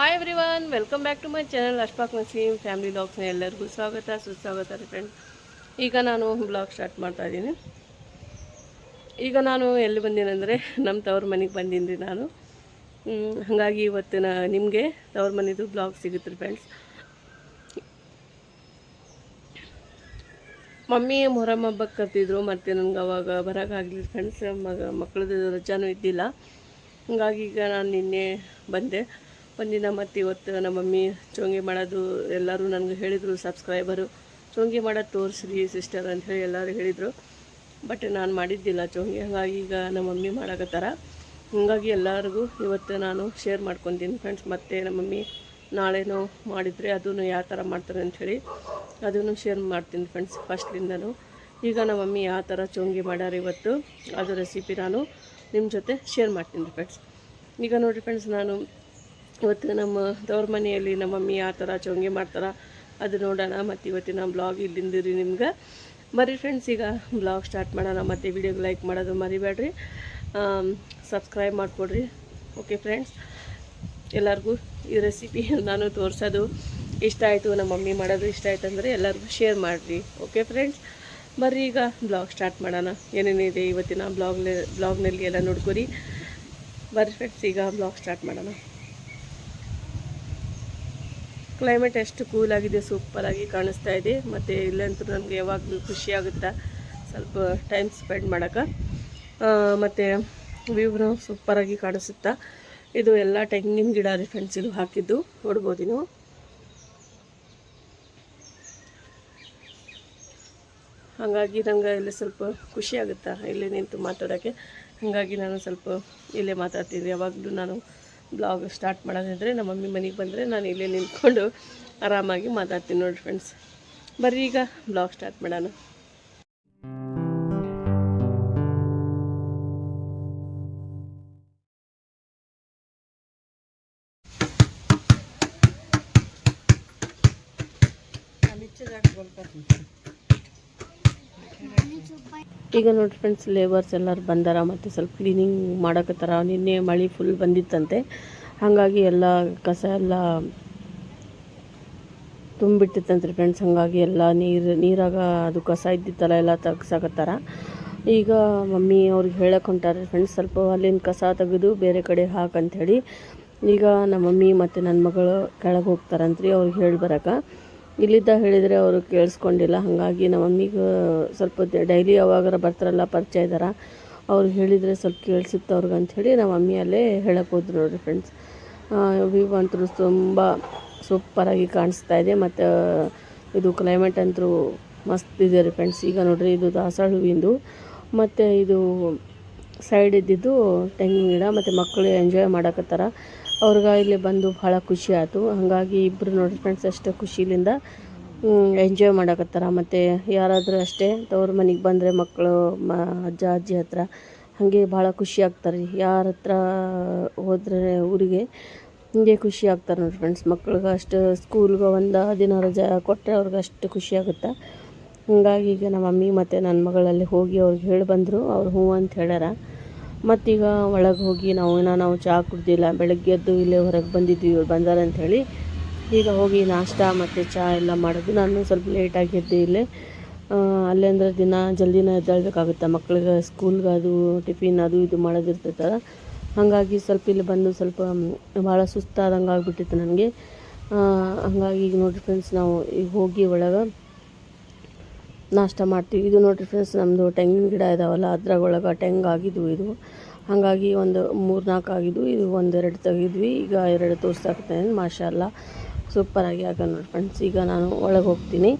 Hi everyone welcome back to my channel Ashfaq Naseem family ಬ್ಲಾಗ್ಸ್ನ ಎಲ್ಲರಿಗೂ ಸ್ವಾಗತ, ಸುಸ್ವಾಗತ ರೀ ಫ್ರೆಂಡ್ ಈಗ ನಾನು ಬ್ಲಾಗ್ ಸ್ಟಾರ್ಟ್ ಮಾಡ್ತಾ ಇದ್ದೀನಿ. ಈಗ ನಾನು ಎಲ್ಲಿ ಬಂದೀನಂದರೆ ನಮ್ಮ ತವ್ರ ಮನೆಗೆ ಬಂದೀನಿ ರೀ ನಾನು ಹಾಗಾಗಿ ಇವತ್ತಿನ ನಿಮಗೆ ತವ್ರ ಮನೆದು ಬ್ಲಾಗ್ ಸಿಗುತ್ತೆ ರೀ ಫ್ರೆಂಡ್ಸ್ ಮಮ್ಮಿ ಮೊಹರಮ್ ಹಬ್ಬಕ್ಕೆ ಕರ್ತಿದ್ರು ಮತ್ತು ನನಗೆ ಅವಾಗ ಬರೋಕ್ಕಾಗಲಿ ಫ್ರೆಂಡ್ಸ್ ಮಗ ಮಕ್ಕಳದ್ದು ರಜಾನೂ ಇದ್ದಿಲ್ಲ. ಹಾಗಾಗಿ ಈಗ ನಾನು ನಿನ್ನೆ ಬಂದೆ. ಒಂದಿನ ಮತ್ತು ಇವತ್ತು ನಮ್ಮ ಮಮ್ಮಿ ಚೋಂಗಿ ಮಾಡೋದು ಎಲ್ಲರೂ ನನಗೆ ಹೇಳಿದರು ಸಬ್ಸ್ಕ್ರೈಬರು. ಚೋಂಗಿ ಮಾಡೋದು ತೋರಿಸ್ರಿ ಸಿಸ್ಟರ್ ಅಂತ ಹೇಳಿ ಎಲ್ಲರೂ ಹೇಳಿದರು. ಬಟ್ ನಾನು ಮಾಡಿದ್ದಿಲ್ಲ ಚೋಂಗಿ, ಹಾಗಾಗಿ ಈಗ ನಮ್ಮ ಮಮ್ಮಿ ಮಾಡಕತ್ತಾರ. ಹಾಗಾಗಿ ಎಲ್ಲರಿಗೂ ಇವತ್ತು ನಾನು ಶೇರ್ ಮಾಡ್ಕೊತೀನಿ ಫ್ರೆಂಡ್ಸ್ ಮತ್ತು ನಮ್ಮ ಮಮ್ಮಿ ನಾಳೆನೋ ಮಾಡಿದರೆ ಅದನ್ನು ಯಾವ ಥರ ಮಾಡ್ತಾರೆ ಅಂಥೇಳಿ ಅದನ್ನು ಶೇರ್ ಮಾಡ್ತೀನಿ ಫ್ರೆಂಡ್ಸ್ ಫಸ್ಟ್ಲಿಂದನೂ. ಈಗ ನಮ್ಮ ಮಮ್ಮಿ ಯಾವ ಥರ ಚೋಂಗಿ ಮಾಡ್ಯಾರ ಇವತ್ತು, ಅದು ರೆಸಿಪಿ ನಾನು ನಿಮ್ಮ ಜೊತೆ ಶೇರ್ ಮಾಡ್ತೀನಿ ಫ್ರೆಂಡ್ಸ್ ಈಗ ನೋಡಿರಿ ಫ್ರೆಂಡ್ಸ್ ನಾನು ಇವತ್ತು ನಮ್ಮ ತವ್ರ ಮನೆಯಲ್ಲಿ ನಮ್ಮ ಮಮ್ಮಿ ಯಾವ ಥರ ಚೊಂಗೆ ಮಾಡ್ತಾರೆ. ಅದು ನೋಡೋಣ ಮತ್ತು ಇವತ್ತಿನ ಬ್ಲಾಗ್ ಇಲ್ಲಿಂದಿರಿ ನಿಮ್ಗೆ. ಮರಿ ಫ್ರೆಂಡ್ಸ್ ಈಗ ಬ್ಲಾಗ್ ಸ್ಟಾರ್ಟ್ ಮಾಡೋಣ. ಮತ್ತು ವಿಡಿಯೋಗೆ ಲೈಕ್ ಮಾಡೋದು ಮರಿಬೇಡ್ರಿ. ಸಬ್ಸ್ಕ್ರೈಬ್ ಮಾಡಿಕೊಡ್ರಿ. ಓಕೆ ಫ್ರೆಂಡ್ಸ್ ಎಲ್ಲರಿಗೂ ಈ ರೆಸಿಪಿ ನಾನು ತೋರಿಸೋದು ಇಷ್ಟ ಆಯಿತು, ನಮ್ಮ ಮಮ್ಮಿ ಮಾಡೋದು ಇಷ್ಟ ಆಯ್ತು ಅಂದರೆ ಎಲ್ಲರಿಗೂ ಶೇರ್ ಮಾಡಿರಿ. ಓಕೆ ಫ್ರೆಂಡ್ಸ್ ಬರ್ರಿ ಈಗ ಬ್ಲಾಗ್ ಸ್ಟಾರ್ಟ್ ಮಾಡೋಣ. ಏನೇನಿದೆ ಇವತ್ತಿನ ಬ್ಲಾಗ್ ಬ್ಲಾಗ್ನಲ್ಲಿ ಎಲ್ಲ ನೋಡ್ಕೊರಿ. ಬರ್ರಿ ಫ್ರೆಂಡ್ಸ್ ಈಗ ಬ್ಲಾಗ್ ಸ್ಟಾರ್ಟ್ ಮಾಡೋಣ. ಕ್ಲೈಮೇಟ್ ಎಷ್ಟು ಕೂಲ್ ಆಗಿದೆ ಸೂಪರಾಗಿ ಕಾಣಿಸ್ತಾ ಇದೆ. ಮತ್ತು ಇಲ್ಲಂತೂ ನನಗೆ ಯಾವಾಗಲೂ ಖುಷಿ ಆಗುತ್ತೆ? ಸ್ವಲ್ಪ ಟೈಮ್ ಸ್ಪೆಂಡ್ ಮಾಡೋಕೆ. ಮತ್ತು ವ್ಯೂವ್ನು ಸೂಪರಾಗಿ ಕಾಣಿಸುತ್ತಾ? ಇದು ಎಲ್ಲ ತೆಂಗಿನ ಗಿಡ ರೀ ಫ್ರೆಂಡ್ಸ್ ಇದು ಹಾಕಿದ್ದು. ನೋಡ್ಬೋದು ನೀವು. ಹಾಗಾಗಿ ನಂಗೆ ಇಲ್ಲಿ ಸ್ವಲ್ಪ ಖುಷಿ ಆಗುತ್ತಾ? ಇಲ್ಲಿ ನಿಂತು ಮಾತಾಡೋಕ್ಕೆ ಹಾಗಾಗಿ ನಾನು ಸ್ವಲ್ಪ ಇಲ್ಲೇ ಮಾತಾಡ್ತೀನಿ ಯಾವಾಗಲೂ ನಾನು ಬ್ಲಾಗ್ ಸ್ಟಾರ್ಟ್ ಮಾಡೋದಿದ್ರೆ ನಮ್ಮ ಮಮ್ಮಿ ಮನೆಗೆ ಬಂದರೆ ನಾನು ಇಲ್ಲೇ ನಿಂತ್ಕೊಂಡು ಆರಾಮಾಗಿ ಮಾತಾಡ್ತೀನಿ ನೋಡಿ ಫ್ರೆಂಡ್ಸ್ ಬರ್ರಿ ಈಗ ಬ್ಲಾಗ್ ಸ್ಟಾರ್ಟ್ ಮಾಡೋಣ. ಈಗ ನೋಡಿ ಫ್ರೆಂಡ್ಸ್ ಲೇಬರ್ಸ್ ಎಲ್ಲರೂ ಬಂದಾರ, ಮತ್ತು ಸ್ವಲ್ಪ ಕ್ಲೀನಿಂಗ್ ಮಾಡಕತ್ತಾರ. ನಿನ್ನೆ ಮಳೆ ಫುಲ್ ಬಂದಿತ್ತಂತೆ. ಹಾಗಾಗಿ ಎಲ್ಲ ಕಸ ಎಲ್ಲ ತುಂಬಿಟ್ಟಿತ್ತಂತ್ರಿ ಫ್ರೆಂಡ್ಸ್ ಹಾಗಾಗಿ ಎಲ್ಲ ನೀರು, ನೀರಾಗ ಅದು ಕಸ ಇದ್ದಿತ್ತಲ್ಲ, ಎಲ್ಲ ತೆಗ್ಸಾಕತ್ತಾರ. ಈಗ ಮಮ್ಮಿ ಅವ್ರಿಗೆ ಹೇಳಕ್ಕೆ ಹೊಂಟಾರೆ ಫ್ರೆಂಡ್ಸ್ ಸ್ವಲ್ಪ ಅಲ್ಲಿನ ಕಸ ತೆಗೆದು ಬೇರೆ ಕಡೆ ಹಾಕಂಥೇಳಿ ಈಗ ನಮ್ಮ ಮಮ್ಮಿ ಮತ್ತು ನನ್ನ ಮಗಳು ಕೆಳಗೆ ಹೋಗ್ತಾರಂತ್ರಿ, ಅವ್ರಿಗೆ ಹೇಳಿ ಬರಕ್ಕೆ ಇಲ್ಲಿದ್ದ ಹೇಳಿದರೆ ಅವರು ಕೇಳಿಸ್ಕೊಂಡಿಲ್ಲ. ಹಾಗಾಗಿ ನಮ್ಮ ಮಮ್ಮಿಗೆ ಸ್ವಲ್ಪ ಡೈಲಿ ಯಾವಾಗಾರ ಬರ್ತಾರಲ್ಲ ಪರಿಚಯ ಇದ್ದಾರ, ಅವ್ರು ಹೇಳಿದರೆ ಸ್ವಲ್ಪ ಕೇಳಿಸುತ್ತೆ ಅವ್ರಿಗೆ ಅಂಥೇಳಿ ನಮ್ಮ ಮಮ್ಮಿ ಅಲ್ಲೇ ಹೇಳಕ್ಕೆ ಹೋದ್ರು ನೋಡಿರಿ ಫ್ರೆಂಡ್ಸ್ ವ್ಯೂ ಅಂತೂ ತುಂಬ ಸೂಪರಾಗಿ ಕಾಣಿಸ್ತಾ ಇದೆ. ಮತ್ತು, ಇದು ಕ್ಲೈಮೇಟ್ ಅಂತೂ ಮಸ್ತ್ ಇದೆ ರೀ ಫ್ರೆಂಡ್ಸ್ ಈಗ ನೋಡ್ರಿ ಇದು ದಾಸವಾಳ ಹೂವಿಂದು, ಮತ್ತು ಇದು ಸೈಡ್ ಇದ್ದಿದ್ದು ತೆಂಗಿನ ಗಿಡ, ಮತ್ತು ಮಕ್ಕಳು ಎಂಜಾಯ್ ಮಾಡಕತ್ತಾರ. ಅವ್ರಿಗೆ ಇಲ್ಲಿ ಬಂದು ಭಾಳ ಖುಷಿ ಆಯಿತು. ಹಾಗಾಗಿ ಇಬ್ಬರು ನೋಡಿ ಫ್ರೆಂಡ್ಸ್ ಅಷ್ಟು ಖುಷಿಲಿಂದ ಎಂಜಾಯ್ ಮಾಡಕತ್ತಾರ. ಮತ್ತು ಯಾರಾದರೂ ಅಷ್ಟೇ ತವ್ರ ಮನೆಗೆ ಬಂದರೆ ಮಕ್ಕಳು ಮ, ಅಜ್ಜ, ಅಜ್ಜಿ ಹತ್ರ ಹಾಗೆ ಭಾಳ ಖುಷಿ ಆಗ್ತಾರೆ. ಯಾರ ಹತ್ರ ಹೋದ್ರೆ ಊರಿಗೆ ಹಿಂಗೆ ಖುಷಿ ಆಗ್ತಾರೆ ನೋಡಿ ಫ್ರೆಂಡ್ಸ್ ಮಕ್ಳಿಗೆ ಅಷ್ಟು ಸ್ಕೂಲ್ಗೆ ಒಂದು ದಿನ ರಜೆ ಕೊಟ್ಟರೆ ಅವ್ರಿಗೆ ಅಷ್ಟು ಖುಷಿ ಆಗುತ್ತೆ. ಹಾಗಾಗಿ ಈಗ ನಮ್ಮ ಮಮ್ಮಿ ಮತ್ತು ನನ್ನ ಮಗಳಲ್ಲಿ ಹೋಗಿ ಅವ್ರಿಗೆ ಹೇಳಿ ಬಂದರು. ಅವ್ರು ಹ್ಞೂ ಅಂತ ಹೇಳ್ಯಾರ. ಮತ್ತೀಗ ಒಳಗೆ ಹೋಗಿ ನಾವು ಇನ್ನೂ ನಾವು ಚಹಾ ಕುಡ್ದಿಲ್ಲ, ಬೆಳಗ್ಗೆ ಎದ್ದು ಇಲ್ಲೇ ಹೊರಗೆ ಬಂದಿದ್ವಿ ಇವ್ರು ಬಂದಾರೆ ಅಂಥೇಳಿ ಈಗ ಹೋಗಿ ನಾಷ್ಟ ಮತ್ತು ಚಹಾ ಎಲ್ಲ ಮಾಡೋದು. ನಾನು ಸ್ವಲ್ಪ ಲೇಟಾಗಿ ಎದ್ದೆ ಇಲ್ಲೇ. ಅಲ್ಲೇ ಅಂದರೆ ದಿನ ಜಲ್ದಿನ ಎದ್ದೇಳ್ಬೇಕಾಗುತ್ತೆ. ಮಕ್ಳಿಗೆ ಸ್ಕೂಲ್ಗೆ ಅದು ಟಿಫಿನ್ ಅದು, ಇದು ಮಾಡೋದಿರ್ತೈತಲ್ಲ ಹಾಗಾಗಿ ಸ್ವಲ್ಪ ಇಲ್ಲಿ ಬಂದು ಸ್ವಲ್ಪ ಭಾಳ ಸುಸ್ತಾದಂಗೆ ಆಗಿಬಿಟ್ಟಿತ್ತು ನನಗೆ. ಹಾಗಾಗಿ ಈಗ ನೋಡಿರಿ ಫ್ರೆಂಡ್ಸ್ ನಾವು ಈಗ ಹೋಗಿ ಒಳಗೆ ನಾಷ್ಟ ಮಾಡ್ತೀವಿ. ಇದು ನೋಡಿರಿ ಫ್ರೆಂಡ್ಸ್ ನಮ್ಮದು ತೆಂಗಿನ ಗಿಡ ಇದಾವಲ್ಲ ಅದ್ರಾಗ ಒಳಗೆ ತೆಂಗು ಆಗಿದ್ವು ಇದು. ಹಾಗಾಗಿ ಒಂದು ಮೂರು ನಾಲ್ಕು ಆಗಿದ್ವು. ಇದು ಒಂದೆರಡು ತೆಗೆದ್ವಿ ಈಗ ಎರಡು ತೋರಿಸ್ತಾಕ್ತೇನೆ ಮಾಷಲ್ಲ ಸೂಪರಾಗಿ ಆಗ ನೋಡಿ ಫ್ರೆಂಡ್ಸ್ ಈಗ ನಾನು ಒಳಗೆ ಹೋಗ್ತೀನಿ.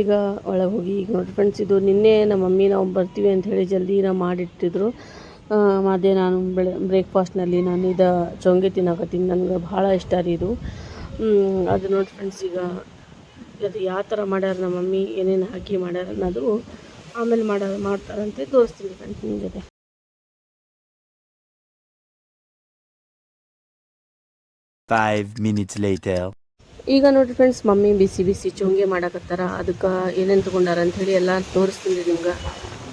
ಈಗ ಒಳಗೆ ಹೋಗಿ, ಈಗ ನೋಡಿ ಫ್ರೆಂಡ್ಸ್ ಇದು ನಿನ್ನೆ ನಮ್ಮ ಮಮ್ಮಿ ನಾವು ಬರ್ತೀವಿ ಅಂತ ಹೇಳಿ ಜಲ್ದಿನ ಮಾಡಿಟ್ಟಿದ್ರು. ಅದೇ ನಾನು ಬೆಳೆ, ಬ್ರೇಕ್ಫಾಸ್ಟ್ನಲ್ಲಿ ನಾನು ಇದು ಚೊಂಗೆ ತಿನ್ನಕತ್ತೀನಿ. ನನಗೆ ಭಾಳ ಇಷ್ಟ ರೀ ಇದು. ಅದು ನೋಡಿ ಫ್ರೆಂಡ್ಸ್ ಈಗ ಅದು ಯಾವ ಥರ ಮಾಡ್ಯಾರ ನಮ್ಮ ಮಮ್ಮಿ ಏನೇನು ಹಾಕಿ ಮಾಡ್ಯಾರ ಅನ್ನೋದು ಆಮೇಲೆ ಮಾಡ ಮಾಡ್ತಾರಂತೆ. ತೋರಿಸ್ತೀನಿ ನಿಮ್ಮ ಜೊತೆ. Five minutes later. ಈಗ ನೋಡಿ ಫ್ರೆಂಡ್ಸ್ ಮಮ್ಮಿ ಬಿಸಿ ಬಿಸಿ ಚೊಂಗೆ ಮಾಡಕತ್ತಾರ. ಅದಕ್ಕೆ ಏನೇನು ತೊಗೊಂಡಾರ ಅಂಥೇಳಿ ಎಲ್ಲ ತೋರಿಸ್ತೀನಿ ನಿಮ್ಗೆ.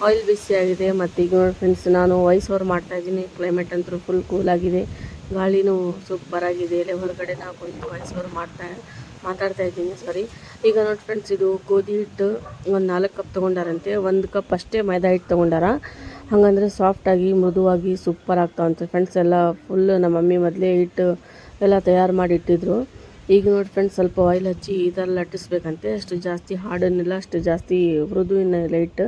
ಆಯಿಲ್ ಬಿಸಿ ಆಗಿದೆ ಮತ್ತು ಈಗ ನೋಡಿ ಫ್ರೆಂಡ್ಸ್ ನಾನು ವಾಯ್ಸ್ ಓವರ್ ಮಾಡ್ತಾ ಇದ್ದೀನಿ. ಕ್ಲೈಮೇಟ್ ಅಂತೂ ಫುಲ್ ಕೂಲ್ ಆಗಿದೆ. ಗಾಳಿನೂ ಸೂಪರ್ ಆಗಿದೆ. ಎಲೆ ಹೊರಗಡೆ ನಾವು ಕುಂತು ಓವರ್ ಮಾಡ್ತಾ ಮಾತಾಡ್ತಾ ಇದ್ದೀನಿ ಸಾರಿ ಈಗ ನೋಡಿ ಫ್ರೆಂಡ್ಸ್ ಇದು ಗೋಧಿ ಹಿಟ್ಟು ಒಂದು ನಾಲ್ಕು ಕಪ್ ತೊಗೊಂಡಾರಂತೆ. ಒಂದು ಕಪ್ ಅಷ್ಟೇ ಮೈದಾ ಹಿಟ್ಟು ತೊಗೊಂಡಾರ. ಹಾಗಂದ್ರೆ ಸಾಫ್ಟಾಗಿ ಮೃದುವಾಗಿ ಸೂಪರ್ ಆಗ್ತಾವಂತೆ ಫ್ರೆಂಡ್ಸ್ ಎಲ್ಲ ಫುಲ್ ನಮ್ಮ ಮಮ್ಮಿ ಮೊದಲೇ ಹಿಟ್ಟು ಎಲ್ಲ ತಯಾರು ಮಾಡಿ ಇಟ್ಟಿದ್ರು ಈಗ ನೋಡಿ ಫ್ರೆಂಡ್ಸ್ ಸ್ವಲ್ಪ ಆಯಿಲ್ ಹಚ್ಚಿ ಈ ಥರ ಲಟ್ಟಿಸ್ಬೇಕಂತೆ. ಅಷ್ಟು ಜಾಸ್ತಿ ಹಾಡನ್ನೆಲ್ಲ, ಅಷ್ಟು ಜಾಸ್ತಿ ಮೃದುವಿನ ಲೈಟ್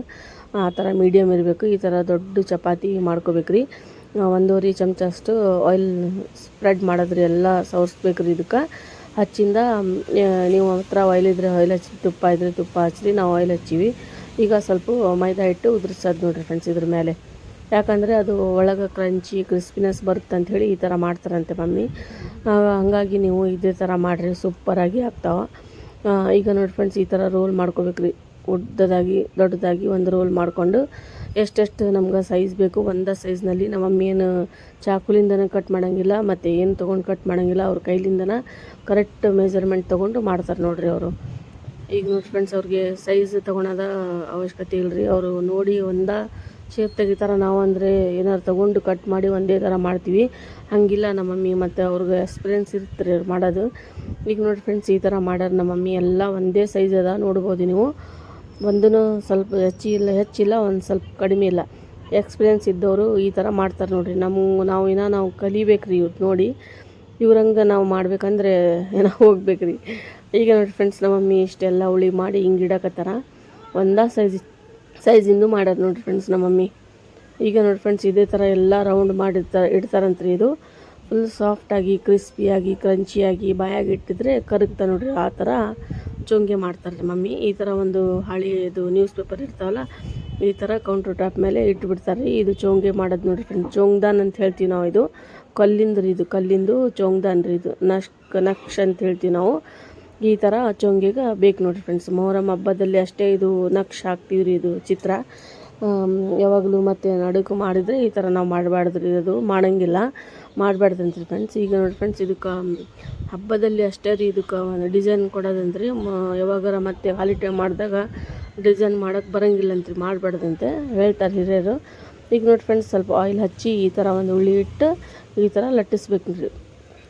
ಆ ಥರ ಮೀಡಿಯಮ್ ಇರಬೇಕು. ಈ ಥರ ದೊಡ್ಡ ಚಪಾತಿ ಮಾಡ್ಕೋಬೇಕ್ರಿ. ಒಂದೂವರೆ ಚಮಚ ಅಷ್ಟು ಆಯಿಲ್ ಸ್ಪ್ರೆಡ್ ಮಾಡಿದ್ರಿ ಎಲ್ಲ ಸವರ್ಸ್ಬೇಕ್ರಿ ಇದಕ್ಕೆ. ಹಚ್ಚಿಂದ ನೀವು ಹತ್ರ ಆಯಿಲ್ ಇದ್ರೆ ಆಯಿಲ್ ಹಚ್ಚಿ, ತುಪ್ಪ ಇದ್ರೆ ತುಪ್ಪ ಹಚ್ಚಿರಿ ನಾವು ಆಯಿಲ್ ಹಚ್ಚೀವಿ. ಈಗ ಸ್ವಲ್ಪ ಮೈದಾ ಹಿಟ್ಟು ಉದುರಿಸೋದು ನೋಡಿರಿ ಫ್ರೆಂಡ್ಸ್ ಇದ್ರ ಮೇಲೆ. ಯಾಕಂದರೆ ಅದು ಒಳಗೆ ಕ್ರಂಚಿ ಕ್ರಿಸ್ಪಿನೆಸ್ ಬರುತ್ತೆ ಹೇಳಿ ಈ ಥರ ಮಾಡ್ತಾರಂತೆ ಮಮ್ಮಿ. ಹಾಗಾಗಿ ನೀವು ಇದೇ ಥರ ಮಾಡಿರಿ ಸೂಪರಾಗಿ ಆಗ್ತಾವೆ. ಈಗ ನೋಡಿ ಫ್ರೆಂಡ್ಸ್ ಈ ಥರ ರೋಲ್ ಮಾಡ್ಕೋಬೇಕ್ರಿ. ಉದ್ದದಾಗಿ, ದೊಡ್ಡದಾಗಿ ಒಂದು ರೋಲ್ ಮಾಡಿಕೊಂಡು ಎಷ್ಟೆಷ್ಟು ನಮ್ಗೆ ಸೈಜ್ ಬೇಕು, ಒಂದೇ ಸೈಜ್ನಲ್ಲಿ ನಮ್ಮ ಏನು ಚಾಕುಲಿಂದನೇ ಕಟ್ ಮಾಡೋಂಗಿಲ್ಲ, ಮತ್ತು ಏನು ತೊಗೊಂಡು ಕಟ್ ಮಾಡೋಂಗಿಲ್ಲ, ಅವ್ರ ಕೈಲಿಂದನ ಕರೆಕ್ಟ್ ಮೆಜರ್ಮೆಂಟ್ ತೊಗೊಂಡು ಮಾಡ್ತಾರೆ ನೋಡಿರಿ ಅವರು. ಈಗ ನೋಡಿ ಫ್ರೆಂಡ್ಸ್ ಅವ್ರಿಗೆ ಸೈಜ್ ತೊಗೊಳೋದ ಅವಶ್ಯಕತೆ ಇಲ್ಲರಿ ಅವರು ನೋಡಿ ಒಂದ ಶೇಪ್ ತೆಗಿತಾರೆ. ನಾವು ಅಂದರೆ ಏನಾರು ತೊಗೊಂಡು ಕಟ್ ಮಾಡಿ ಒಂದೇ ಥರ ಮಾಡ್ತೀವಿ. ಹಾಗಿಲ್ಲ ನಮ್ಮ ಮಮ್ಮಿ ಮತ್ತು ಅವ್ರಿಗೆ ಎಕ್ಸ್ಪೀರಿಯನ್ಸ್ ಇರುತ್ತೆ ಅವ್ರು ಮಾಡೋದು. ಈಗ ನೋಡಿ ಫ್ರೆಂಡ್ಸ್ ಈ ಥರ ಮಾಡ್ಯಾರ ನಮ್ಮ ಮಮ್ಮಿ ಎಲ್ಲ ಒಂದೇ ಸೈಜ್ ಅದ ನೋಡ್ಬೋದು ನೀವು. ಒಂದೂ ಸ್ವಲ್ಪ ಹೆಚ್ಚಿಲ್ಲ ಹೆಚ್ಚಿಲ್ಲ, ಒಂದು ಸ್ವಲ್ಪ ಕಡಿಮೆ ಇಲ್ಲ. ಎಕ್ಸ್ಪೀರಿಯನ್ಸ್ ಇದ್ದವರು ಈ ಥರ ಮಾಡ್ತಾರೆ ನೋಡಿರಿ. ನಮ್ಮ ನಾವು ಏನೋ ನಾವು ಕಲಿಬೇಕು ರೀ ಇವ್ರು ನೋಡಿ. ಇವ್ರಂಗೆ ನಾವು ಮಾಡಬೇಕಂದ್ರೆ ಏನೋ ಹೋಗ್ಬೇಕ್ರಿ. ಈಗ ನೋಡಿ ಫ್ರೆಂಡ್ಸ್ ನಮ್ಮ ಮಮ್ಮಿ ಇಷ್ಟೆಲ್ಲ ಹುಳಿ ಮಾಡಿ ಹಿಂಗೆ ಇಡಕತ್ತಾರ. ಒಂದೇ ಸೈಜ್ ಸೈಜಿಂದು ಮಾಡೋದು ನೋಡಿರಿ ಫ್ರೆಂಡ್ಸ್ ನಮ್ಮ ಮಮ್ಮಿ. ಈಗ ನೋಡಿ ಫ್ರೆಂಡ್ಸ್ ಇದೇ ಥರ ಎಲ್ಲ ರೌಂಡ್ ಮಾಡಿರ್ತಾರೆ ಇಡ್ತಾರಂತ್ರಿ ಇದು. ಫುಲ್ ಸಾಫ್ಟಾಗಿ ಕ್ರಿಸ್ಪಿಯಾಗಿ ಕ್ರಂಚಿಯಾಗಿ ಬಾಯಾಗಿ ಇಟ್ಟಿದ್ರೆ ಕರಗ್ತಾ ನೋಡಿರಿ ಆ ಥರ ಚೊಂಗೆ ಮಾಡ್ತಾರೆ ಮಮ್ಮಿ, ಈ ಥರ ಒಂದು ಹಳೆಯದು ನ್ಯೂಸ್ ಪೇಪರ್ ಇರ್ತಾವಲ್ಲ, ಈ ಥರ ಕೌಂಟರ್ ಟಾಪ್ ಮೇಲೆ ಇಟ್ಬಿಡ್ತಾರೆ. ಇದು ಚೋಂಗೆ ಮಾಡೋದು ನೋಡಿ ಫ್ರೆಂಡ್ ಚೋಂಗ್ದಾನ್ ಅಂತ ಹೇಳ್ತೀವಿ ನಾವು ಇದು. ಕಲ್ಲಿಂದು ರೀ ಇದು, ಕಲ್ಲಿಂದು ಚೋಂಗ್ದಾನ್ ರೀ ಇದು. ನಕ್ ನಕ್ಷ ಅಂತ ಹೇಳ್ತೀವಿ ನಾವು. ಈ ಥರ ಚೊಂಗೆಗೆ ಬೇಕು ನೋಡಿರಿ ಫ್ರೆಂಡ್ಸ್ ಮೊಹರಂ ಹಬ್ಬದಲ್ಲಿ ಅಷ್ಟೇ ಇದು ನಕ್ಷ ಹಾಕ್ತೀವಿ ರೀ ಇದು ಚಿತ್ರ. ಯಾವಾಗಲೂ ಮತ್ತೆ ನಡುಕು ಮಾಡಿದರೆ ಈ ಥರ ನಾವು ಮಾಡಬಾರ್ದ್ರಿ ಅದು ಮಾಡೋಂಗಿಲ್ಲ. ಮಾಡಬಾರ್ದಂತ್ರಿ ಫ್ರೆಂಡ್ಸ್ ಈಗ ನೋಡಿ ಫ್ರೆಂಡ್ಸ್ ಇದಕ್ಕೆ ಹಬ್ಬದಲ್ಲಿ ಅಷ್ಟೇ ರೀ ಇದಕ್ಕೆ ಡಿಸೈನ್ ಕೊಡೋದಂತ್ರಿ. ಮ- ಯಾವಾಗಾರ ಮತ್ತೆ ಹಾಲಿಡೇ ಮಾಡಿದಾಗ ಡಿಸೈನ್ ಮಾಡೋಕ್ಕೆ ಬರೋಂಗಿಲ್ಲಂತ್ರಿ, ಮಾಡಬಾರ್ದಂತೆ ಹೇಳ್ತಾರೆ ಹಿರಿಯರು. ಈಗ ನೋಡಿ ಫ್ರೆಂಡ್ಸ್ ಸ್ವಲ್ಪ ಆಯಿಲ್ ಹಚ್ಚಿ ಈ ಥರ ಒಂದು ಉಳ್ಳಿ ಇಟ್ಟು ಈ ಥರ ಲಟ್ಟಿಸ್ಬೇಕು ರೀ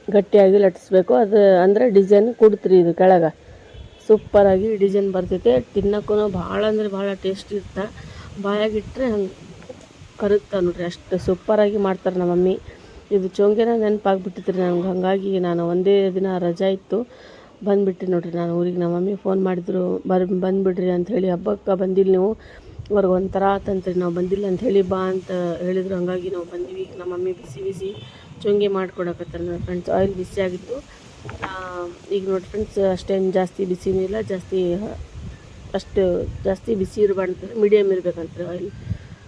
ಗಟ್ಟಿಯಾಗಿ ಲಟ್ಟಿಸ್ಬೇಕು. ಅದು ಅಂದರೆ ಡಿಸೈನ್ ಕೊಡ್ತೀರಿ ಇದು ಕೆಳಗೆ. ಸೂಪರಾಗಿ ಡಿಸೈನ್ ಬರ್ತೈತೆ. ತಿನ್ನಕ್ಕೂ ಭಾಳ ಅಂದರೆ ಭಾಳ ಟೇಸ್ಟ್ ಇರುತ್ತೆ ಬಾಯಾಗಿಟ್ಟರೆ ಹಂಗೆ ಕರುತ್ತ ನೋಡ್ರಿ ಅಷ್ಟು ಸೂಪರಾಗಿ ಮಾಡ್ತಾರೆ ನಮ್ಮ ಮಮ್ಮಿ ಇದು ಚೊಂಗೆನ ನೆನಪಾಗ್ಬಿಟ್ಟಿತ್ತು ನನಗೆ. ಹಾಗಾಗಿ ನಾನು ಒಂದೇ ದಿನ ರಜಾ ಇತ್ತು. ಬಂದುಬಿಟ್ಟೆ ನೋಡಿರಿ, ನಾನು ಊರಿಗೆ ನಮ್ಮ ಮಮ್ಮಿ ಫೋನ್ ಮಾಡಿದ್ರು, ಬರ್, ಬಂದುಬಿಡ್ರಿ ಅಂಥೇಳಿ ಹಬ್ಬಕ್ಕೆ ಬಂದಿಲ್ಲ ನೀವು? ಅವ್ರಿಗೆ ಒಂಥರ ಆತಂತ್ರಿ, ನಾವು ಬಂದಿಲ್ಲ ಅಂತ ಹೇಳಿ ಬಾ ಅಂತ ಹೇಳಿದ್ರು. ಹಾಗಾಗಿ ನಾವು ಬಂದ್ವಿ. ನಮ್ಮ ಮಮ್ಮಿ ಬಿಸಿ ಬಿಸಿ ಚೊಂಗೆ ಮಾಡ್ಕೊಡಕತ್ತಾರೆ ನೋಡಿ ಫ್ರೆಂಡ್ಸ್ ಆಯಿಲ್ ಬಿಸಿ ಆಗಿತ್ತು. ಈಗ ನೋಡಿ ಫ್ರೆಂಡ್ಸ್ ಅಷ್ಟೇನು ಜಾಸ್ತಿ ಬಿಸಿನೂ ಇಲ್ಲ, ಜಾಸ್ತಿ ಅಷ್ಟು ಜಾಸ್ತಿ ಬಿಸಿ ಇರಬಾರ್ದು ಮೀಡಿಯಮ್ ಇರ್ಬೇಕಂತ ಆಯಿಲ್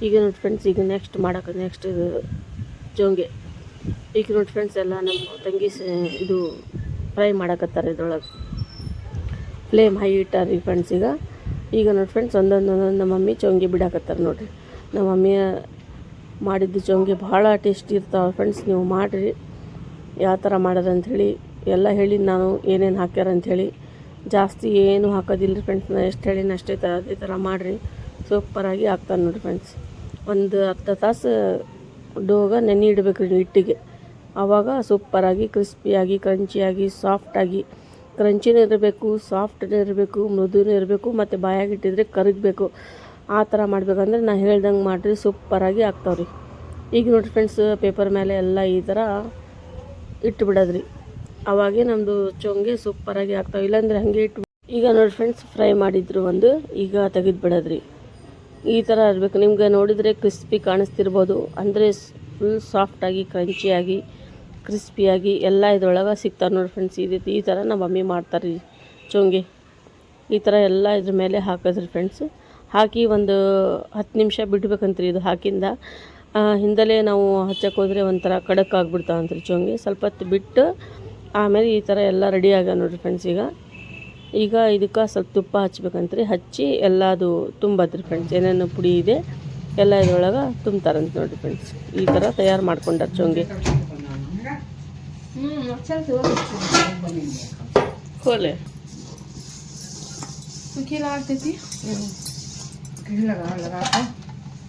ಈಗ ನೋಡಿ ಫ್ರೆಂಡ್ಸ್ ಈಗ ನೆಕ್ಸ್ಟ್ ಮಾಡೋಕೆ ನೆಕ್ಸ್ಟ್ ಚೋಂಗೆ. ಈಗ ನೋಡಿ ಫ್ರೆಂಡ್ಸ್ ಎಲ್ಲ ನಮ್ಮ ತಂಗಿ ಇದು ಫ್ರೈ ಮಾಡಕತ್ತಾರೆ ಇದ್ರೊಳಗೆ. ಫ್ಲೇಮ್ ಹೈ ಇಟ್ಟಾರ ಫ್ರೆಂಡ್ಸ್ ಈಗ. ಈಗ ನೋಡಿ ಫ್ರೆಂಡ್ಸ್ ಒಂದೊಂದು ಒಂದೊಂದು ನಮ್ಮ ಮಮ್ಮಿ ಚೊಂಗೆ ಬಿಡಾಕತ್ತಾರೆ ನೋಡಿರಿ. ನಮ್ಮ ಮಮ್ಮಿಯ ಮಾಡಿದ್ದು ಚೊಂಗೆ ಭಾಳ ಟೇಸ್ಟಿ ಇರ್ತಾವೆ ಫ್ರೆಂಡ್ಸ್ ನೀವು ಮಾಡಿರಿ. ಯಾವ ಥರ ಮಾಡೋದು ಅಂಥೇಳಿ ಎಲ್ಲ ಹೇಳಿ ನಾನು ಏನೇನು ಹಾಕ್ಯಾರ ಅಂಥೇಳಿ ಜಾಸ್ತಿ ಏನು ಹಾಕೋದಿಲ್ಲ ರೀ ಫ್ರೆಂಡ್ಸ್ ನಾನು ಎಷ್ಟು ಹೇಳಿನ ಅಷ್ಟೇ ಥರ ಅದೇ ಥರ ಮಾಡಿರಿ. ಸೂಪರಾಗಿ ಆಗ್ತಾನೆ ನೋಡಿರಿ ಫ್ರೆಂಡ್ಸ್ ಒಂದು ಹತ್ತು ತಾಸು ಡೋಗ ನೆನೆ ಇಡಬೇಕು ರೀ ಹಿಟ್ಟಿಗೆ. ಆವಾಗ ಸೂಪರಾಗಿ ಕ್ರಿಸ್ಪಿಯಾಗಿ ಕ್ರಂಚಿಯಾಗಿ ಸಾಫ್ಟಾಗಿ ಕ್ರಂಚಿನೂ ಇರಬೇಕು ಸಾಫ್ಟ್ನೂ ಇರಬೇಕು, ಮೃದುನೂ ಇರಬೇಕು, ಮತ್ತು ಬಾಯಾಗಿ ಇಟ್ಟಿದ್ರೆ ಕರಗಬೇಕು. ಆ ಥರ ಮಾಡಬೇಕಂದ್ರೆ ನಾನು ಹೇಳ್ದಂಗೆ ಮಾಡಿರಿ ಸೂಪರಾಗಿ ಆಗ್ತಾವ್ರಿ. ಈಗ ನೋಡಿರಿ ಫ್ರೆಂಡ್ಸ್ ಪೇಪರ್ ಮೇಲೆ ಎಲ್ಲ ಈ ಥರ ಇಟ್ಟು ಬಿಡೋದ್ರಿ ಅವಾಗೇ ನಮ್ಮದು ಚೊಂಗೆ ಸೂಪರಾಗಿ ಆಗ್ತಾವೆ. ಇಲ್ಲಾಂದ್ರೆ ಹಾಗೆ ಇಟ್ಟು ಈಗ ನೋಡಿ ಫ್ರೆಂಡ್ಸ್ ಫ್ರೈ ಮಾಡಿದ್ರು ಒಂದು, ಈಗ ತೆಗೆದು ಬಿಡೋದ್ರಿ ಈ ಥರ ಇರಬೇಕು. ನಿಮಗೆ ನೋಡಿದರೆ ಕ್ರಿಸ್ಪಿ ಕಾಣಿಸ್ತಿರ್ಬೋದು. ಅಂದರೆ ಫುಲ್ ಸಾಫ್ಟಾಗಿ ಕ್ರಂಚಿಯಾಗಿ ಕ್ರಿಸ್ಪಿಯಾಗಿ ಎಲ್ಲ ಇದ್ರೊಳಗೆ ಸಿಗ್ತಾವೆ ನೋಡಿ ಫ್ರೆಂಡ್ಸ್ ಈ ಈ ಥರ ನಮ್ಮ ಮಮ್ಮಿ ಮಾಡ್ತಾರೆ ರೀ ಚೊಂಗೆ. ಈ ಥರ ಎಲ್ಲ ಇದ್ರ ಮೇಲೆ ಹಾಕಿದ್ರಿ ಫ್ರೆಂಡ್ಸ್ ಹಾಕಿ ಒಂದು ಹತ್ತು ನಿಮಿಷ ಬಿಡ್ಬೇಕಂತ್ರಿ ಇದು ಹಾಕಿಂದ. ಹಿಂದಲೇ ನಾವು ಹಚ್ಚಕ್ಕೆ ಹೋದರೆ ಒಂಥರ ಖಡಕ್ ಆಗಿಬಿಡ್ತಾವಂತ್ರಿ ಚೊಂಗೆ. ಸ್ವಲ್ಪ ಹೊತ್ತು ಬಿಟ್ಟು ಆಮೇಲೆ ಈ ಥರ ಎಲ್ಲ ರೆಡಿ ಆಗ ನೋಡಿರಿ ಫ್ರೆಂಡ್ಸ್ ಈಗ. ಈಗ ಇದಕ್ಕೆ ಸ್ವಲ್ಪ ತುಪ್ಪ ಹಚ್ಬೇಕಂತ್ರಿ. ಹಚ್ಚಿ ಎಲ್ಲದು ತುಂಬತ್ರಿ ಫ್ರೆಂಡ್ಸ್ ಏನೇನು ಪುಡಿ ಇದೆ ಎಲ್ಲ ಇದ್ರೊಳಗೆ ತುಂಬ್ತಾರಂತ ನೋಡಿರಿ ಫ್ರೆಂಡ್ಸ್ ಈ ಥರ ತಯಾರು ಮಾಡ್ಕೊಂಡಾರ ಚೊಂಗೆ.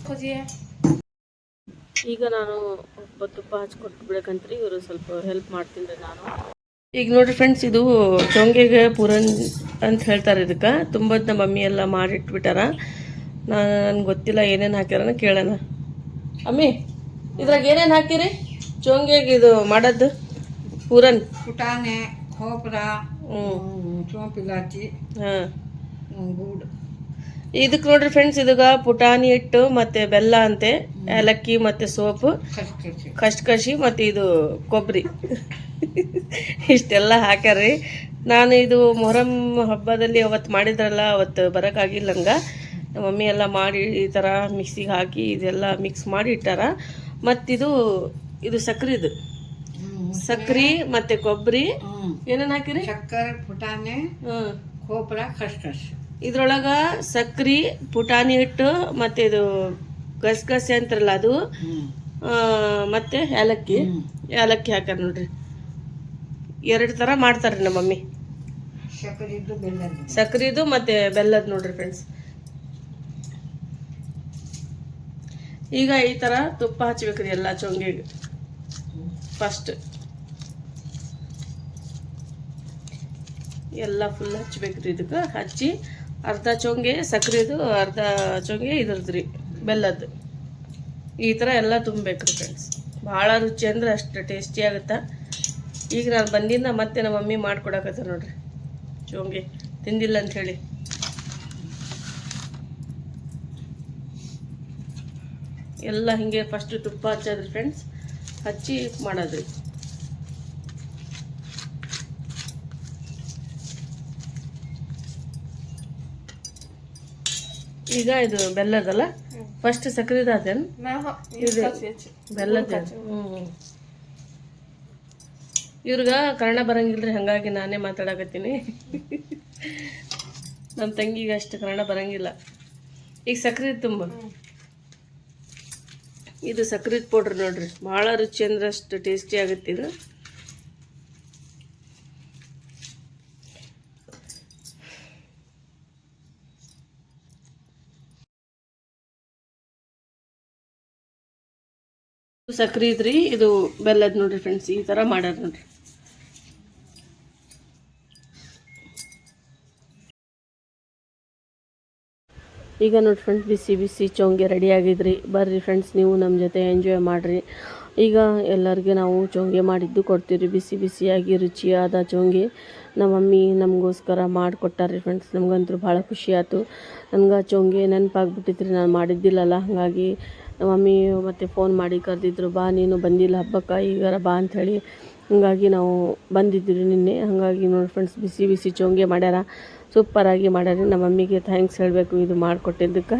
Cozinha. ಈಗ ನಾನು ತುಪ್ಪ ಹಚ್ಕೊಟ್ಟು ಬಿಡಕಂತ್ರಿ ಇವರು ಸ್ವಲ್ಪ ಹೆಲ್ಪ್ ಮಾಡ್ತೀನಿ ರೀ ನಾನು. ಈಗ ನೋಡ್ರಿ ಫ್ರೆಂಡ್ಸ್ ಇದು ಚೊಂಗೆಗೆ ಪೂರನ್ ಅಂತ ಹೇಳ್ತಾರೆ ಇದಕ್ಕೆ. ತುಂಬ ನಮ್ಮ ಮಮ್ಮಿ ಎಲ್ಲ ಮಾಡಿಟ್ಬಿಟ್ಟಾರ. ನನಗೆ ಗೊತ್ತಿಲ್ಲ ಏನೇನು ಹಾಕ್ಯಾರ ಕೇಳೋಣ. ಅಮ್ಮಿ ಇದ್ರಾಗ ಏನೇನು ಹಾಕಿರಿ ಚೊಂಗೆಗೆ ಇದು ಮಾಡೋದು ಪೂರನ್? ಪುಟಾಣೆ ಕೋಪುರ ಹ್ಞೂ ಚೋಂಪಿಲಾಚಿ ಹಾಂ. ಗೂಡು. ಇದಕ್ಕೆ ನೋಡ್ರಿ ಫ್ರೆಂಡ್ಸ್ ಇದುಗ ಪುಟಾಣಿ ಹಿಟ್ಟು ಮತ್ತೆ ಬೆಲ್ಲ ಅಂತೆ ಏಲಕ್ಕಿ ಮತ್ತೆ ಸೋಪು ಕಷ್ಕಶಿ ಮತ್ತೆ ಇದು ಕೊಬ್ಬರಿ ಇಷ್ಟೆಲ್ಲ ಹಾಕ್ಯಾರ್ರಿ. ನಾನು ಇದು ಮೊಹರಂ ಹಬ್ಬದಲ್ಲಿ ಅವತ್ತು ಮಾಡಿದ್ರಲ್ಲ ಅವತ್ತು ಬರೋಕ್ಕಾಗಿಲ್ಲ ನಂಗೆ ಮಮ್ಮಿ ಎಲ್ಲ ಮಾಡಿ ಈ ಥರ ಮಿಕ್ಸಿಗೆ ಹಾಕಿ ಇದೆಲ್ಲ ಮಿಕ್ಸ್ ಮಾಡಿ ಇಟ್ಟಾರ. ಮತ್ತಿದು ಇದು ಸಕ್ರಿದು ಸಕ್ರಿ ಮತ್ತೆ ಕೊಬ್ಬರಿ ಏನೇನು ಹಾಕಿರಿ? ಸಕ್ಕರೆ ಪುಟಾಣಿ ಕೊಬ್ಬರ ಕಷ್ಟ ಇದ್ರೊಳಗ ಸಕ್ರಿ ಪುಟಾಣಿ ಹಿಟ್ಟು ಮತ್ತೆ ಇದು ಗಸಗಸೆ ಅಂತಾರಲ್ಲ ಅದು ಮತ್ತೆ ಏಲಕ್ಕಿ. ಏಲಕ್ಕಿ ಹಾಕ ನೋಡ್ರಿ. ಎರಡು ಥರ ಮಾಡ್ತಾರೆ ನಮ್ಮ ಮಮ್ಮಿ. ಸಕ್ರಿದು ಮತ್ತೆ ಬೆಲ್ಲದ ನೋಡ್ರಿ ಫ್ರೆಂಡ್ಸ್ ಈಗ ಈ ಥರ ತುಪ್ಪ ಹಚ್ಬೇಕ್ರಿ ಎಲ್ಲ ಚೊಂಗಿಗೆ. ಫಸ್ಟ್ ಎಲ್ಲ ಫುಲ್ ಹಚ್ಬೇಕ್ರಿ ಇದಕ್ಕೆ. ಹಚ್ಚಿ ಅರ್ಧ ಚೊಂಗೆ, ಸಕ್ರಿದು ಅರ್ಧ ಚೊಂಗೆ ಇದ್ರದ್ದು ರೀ, ಬೆಲ್ಲದ್ದು. ಈ ಥರ ಎಲ್ಲ ತುಂಬಬೇಕು ರೀ ಫ್ರೆಂಡ್ಸ್ ಭಾಳ ರುಚಿ ಅಂದ್ರೆ ಅಷ್ಟು ಟೇಸ್ಟಿ ಆಗುತ್ತೆ? ಈಗ ನಾನು ಬಂದಿಂದ ಮತ್ತೆ ನಮ್ಮ ಮಮ್ಮಿ ಮಾಡ್ಕೊಡಕತ್ತ ನೋಡ್ರಿ. ಚೋಂಗೆ, ತಿಂದಿಲ್ಲ ಅಂತ ಹೇಳಿ. ಎಲ್ಲ ಹಿಂಗೆ ಫಸ್ಟ್ ತುಪ್ಪ ಹಚ್ಚೋದ್ರಿ ಫ್ರೆಂಡ್ಸ್ ಹಚ್ಚಿ ಮಾಡೋದ್ರಿ ಈಗ ಇದು ಬೆಲ್ಲದಲ್ಲ? ಫಸ್ಟ್ ಸಕ್ಕರೆದಾದೇನು ಇದು ಬೆಲ್ಲದ ಹ್ಞೂ ಇವ್ರಿಗೆ ಕನ್ನಡ ಬರಂಗಿಲ್ರಿ ಹಾಗಾಗಿ ನಾನೇ ಮಾತಾಡಕತ್ತೀನಿ. ನಮ್ಮ ತಂಗಿಗೆ ಅಷ್ಟು ಕನ್ನಡ ಬರಂಗಿಲ್ಲ. ಈಗ ಸಕ್ಕರೆ ತುಂಬ. ಇದು ಸಕ್ಕರೆ ಪೌಡ್ರ್ ನೋಡ್ರಿ ಭಾಳ ರುಚಿ ಅಂದ್ರೆ ಅಷ್ಟು ಟೇಸ್ಟಿ ಆಗುತ್ತೆ ಇದು. ಸಕ್ರೆ ಇದ್ರಿ, ಇದು ಬೆಲ್ಲದ ನೋಡ್ರಿ ಫ್ರೆಂಡ್ಸ್ ಈ ಥರ ಮಾಡ್ಯಾರ ನೋಡ್ರಿ. ಈಗ ನೋಡಿ ಫ್ರೆಂಡ್ಸ್ ಬಿಸಿ ಬಿಸಿ ಚೋಂಗೆ ರೆಡಿ ಆಗಿದ್ರಿ. ಬರ್ರಿ ಫ್ರೆಂಡ್ಸ್ ನೀವು ನಮ್ಮ ಜೊತೆ ಎಂಜಾಯ್ ಮಾಡಿರಿ. ಈಗ ಎಲ್ಲರಿಗೆ ನಾವು ಚೋಂಗೆ ಮಾಡಿದ್ದು ಕೊಡ್ತೀವಿ ಬಿಸಿ ಬಿಸಿಯಾಗಿ, ರುಚಿಯಾದ ಚೋಂಗೆ ನಮ್ಮ ಮಮ್ಮಿ ನಮಗೋಸ್ಕರ ಮಾಡಿಕೊಟ್ಟಾರ್ರಿ ಫ್ರೆಂಡ್ಸ್ ನಮಗಂತೂ ಭಾಳ ಖುಷಿ ಆಯ್ತು. ನನ್ಗೆ ಚೋಂಗೆ ರೀ ನಾನು ಮಾಡಿದ್ದಿಲ್ಲಲ್ಲ, ಹಾಗಾಗಿ ನಮ್ಮ ಮಮ್ಮಿ ಮತ್ತು ಫೋನ್ ಮಾಡಿ ಕರೆದಿದ್ರು, ಬಾ, ನೀನು ಬಂದಿಲ್ಲ ಹಬ್ಬಕ್ಕೆ, ಈಗಾರ ಬಾ ಅಂಥೇಳಿ. ಹಾಗಾಗಿ ನಾವು ಬಂದಿದ್ದೀವಿ ನಿನ್ನೆ. ಹಾಗಾಗಿ ನೋಡಿ ಫ್ರೆಂಡ್ಸ್ ಬಿಸಿ ಬಿಸಿ ಚೋಂಗೆ ಮಾಡ್ಯಾರ. ಸೂಪರಾಗಿ ಮಾಡ್ಯಾರ. ನಮ್ಮ ಮಮ್ಮಿಗೆ ಥ್ಯಾಂಕ್ಸ್ ಹೇಳಬೇಕು, ಇದು ಮಾಡಿಕೊಟ್ಟಿದ್ದಕ್ಕೆ.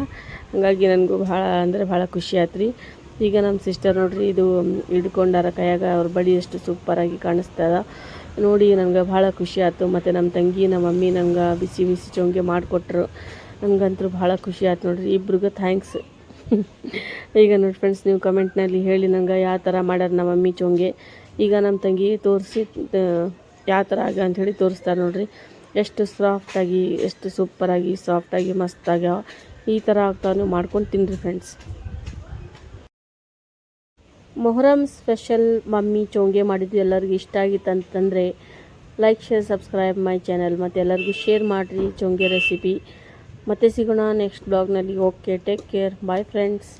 ಹಾಗಾಗಿ ನನಗೂ ಭಾಳ, ಅಂದರೆ ಭಾಳ ಖುಷಿ ಆಯ್ತು ರೀ ಈಗ ನಮ್ಮ ಸಿಸ್ಟರ್ ನೋಡಿರಿ, ಇದು ಹಿಡ್ಕೊಂಡಾರ ಕೈಯಾಗ, ಅವ್ರ ಬಳಿ ಎಷ್ಟು ಸೂಪರಾಗಿ ಕಾಣಿಸ್ತದ ನೋಡಿ ನನಗೆ ಭಾಳ ಖುಷಿ ಆಯ್ತು ಮತ್ತು ನಮ್ಮ ತಂಗಿ, ನಮ್ಮ ಮಮ್ಮಿ ನಂಗೆ ಬಿಸಿ ಬಿಸಿ ಚೋಂಗೆ ಮಾಡಿಕೊಟ್ರು. ನನಗಂತೂ ಭಾಳ ಖುಷಿ ಆಯ್ತು ನೋಡಿರಿ. ಇಬ್ರಿಗೂ ಥ್ಯಾಂಕ್ಸ್ ಈಗ ನೋಡಿ ಫ್ರೆಂಡ್ಸ್ ನೀವು ಕಮೆಂಟ್ನಲ್ಲಿ ಹೇಳಿ ನಂಗೆ ಯಾವ ಥರ ಮಾಡ್ಯಾರ ನಮ್ಮ ಮಮ್ಮಿ ಚೊಂಗೆ. ಈಗ ನಮ್ಮ ತಂಗಿ ತೋರಿಸಿ ಯಾವ ಥರ ಆಗ ಅಂಥೇಳಿ ತೋರಿಸ್ತಾರೆ ನೋಡಿರಿ. ಎಷ್ಟು ಸಾಫ್ಟಾಗಿ ಎಷ್ಟು ಸೂಪರಾಗಿ ಸಾಫ್ಟಾಗಿ ಮಸ್ತಾಗಿ ಈ ಥರ ಆಗ್ತಾನು ಮಾಡ್ಕೊಂಡು ತಿನ್ನಿರಿ ಫ್ರೆಂಡ್ಸ್ ಮೊಹರಂ ಸ್ಪೆಷಲ್ ಮಮ್ಮಿ ಚೊಂಗೆ ಮಾಡಿದ್ದು ಎಲ್ಲರಿಗೂ ಇಷ್ಟ ಆಗಿತ್ತು ಅಂತಂದರೆ like share subscribe my channel ಮತ್ತು ಎಲ್ಲರಿಗೂ ಶೇರ್ ಮಾಡಿರಿ ಚೊಂಗೆ ರೆಸಿಪಿ ಮತ್ತೆ ಸಿಗೋಣ next ಬ್ಲಾಗ್ನಲ್ಲಿ okay take care bye friends